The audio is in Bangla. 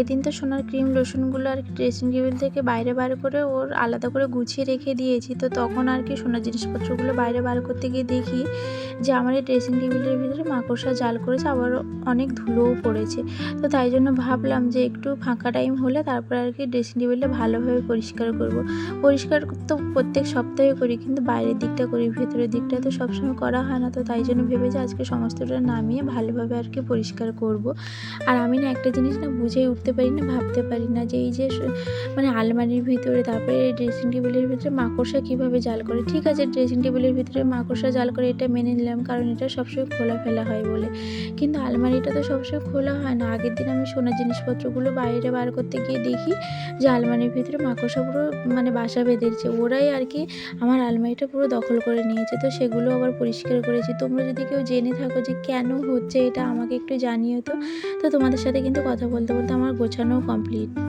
এদিন তো সোনার ক্রিম লোশনগুলো আর ড্রেসিং টেবিল থেকে বাইরে বার করে ওর আলাদা করে গুছিয়ে রেখে দিয়েছি। তো তখন আর কি সোনার জিনিসপত্রগুলো বাইরে বার করতে গিয়ে দেখি যে আমার এই ড্রেসিং টেবিলের ভিতরে মাকড়সা জাল করেছে, আবার অনেক ধুলোও পড়েছে। তো তাই জন্য ভাবলাম যে একটু ফাঁকা টাইম হলে তারপরে আর কি ড্রেসিং টেবিলটা ভালোভাবে পরিষ্কার করব। পরিষ্কার তো প্রত্যেক সপ্তাহে করি, কিন্তু বাইরের দিকটা করি, ভেতরের দিকটা তো সবসময় করা হয় না। তো তাই জন্য ভেবে যে আজকে সমস্তটা নামিয়ে ভালোভাবে আর কি পরিষ্কার করব। আর আমি না একটা জিনিস না বুঝেই উঠতে পারি না, ভাবতে পারি না যে এই যে মানে আলমারির ভিতরে, তারপরে ড্রেসিং টেবিলের ভিতরে মাকড়সা কীভাবে জাল করে? ঠিক আছে ড্রেসিং টেবিলের ভিতরে মাকড়সা জাল করে এটা মেনে নিলাম, কারণ এটা সবসময় খোলা ফেলা হয় বলে। কিন্তু আলমারিটা তো সবসময় খোলা হয় না। আগের দিন আমি সোনার জিনিসপত্রগুলো বাইরে বার করতে গিয়ে দেখি যে আলমারির ভিতরে মাকড়সা পুরো মানে বাসা বেঁধেছে। ওরাই আর কি আমার আলমারিটা পুরো দখল করে নিয়েছে। তো সেগুলো আবার পরিষ্কার করেছি। তোমরা যদি কেউ জেনে থাকো যে কেন হচ্ছে এটা আমাকে একটু জানিও তো। তো তোমাদের সাথে কিন্তু কথা বলতে বলতে আমার গোছানো কমপ্লিট।